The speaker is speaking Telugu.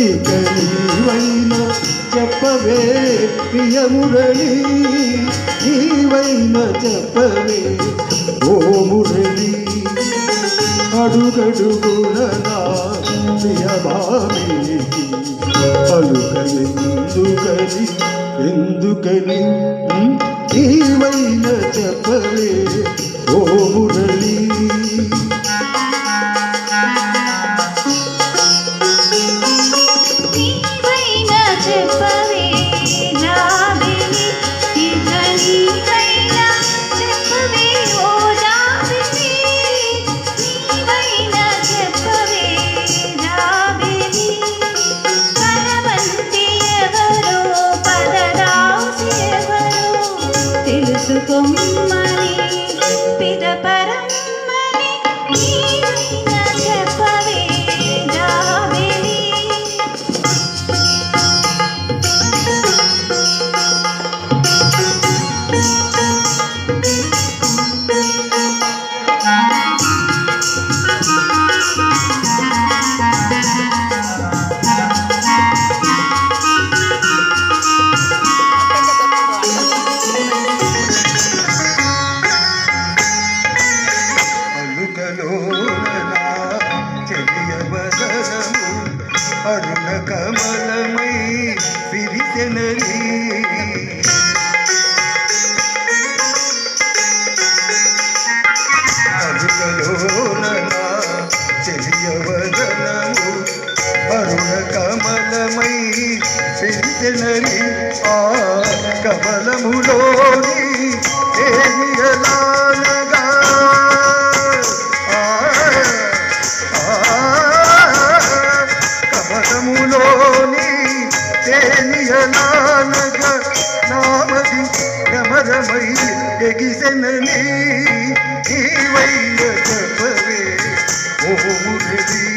ఇక నీవైనా చెప్పవే ప్రియమురళి నీవైనా చెప్పవే ఓ మురళి అడుగడుగునగా ప్రియభామేకి పలుక ఎందుకని ఎందుకని ఉమ్, నీవైనా చెప్పవే se conmigo అరుణ కమలమై విరిసెనని చెలియవదనము అరుణ కమలమై విరిసెనని ఆ కమలములోని ನಾನಗ ನಾಮದಿ ನಮದ ಮೈ ಎಗಿಸನ ನೀ ವೈಯ ಜಪವೇ ಓ ಮುರದಿ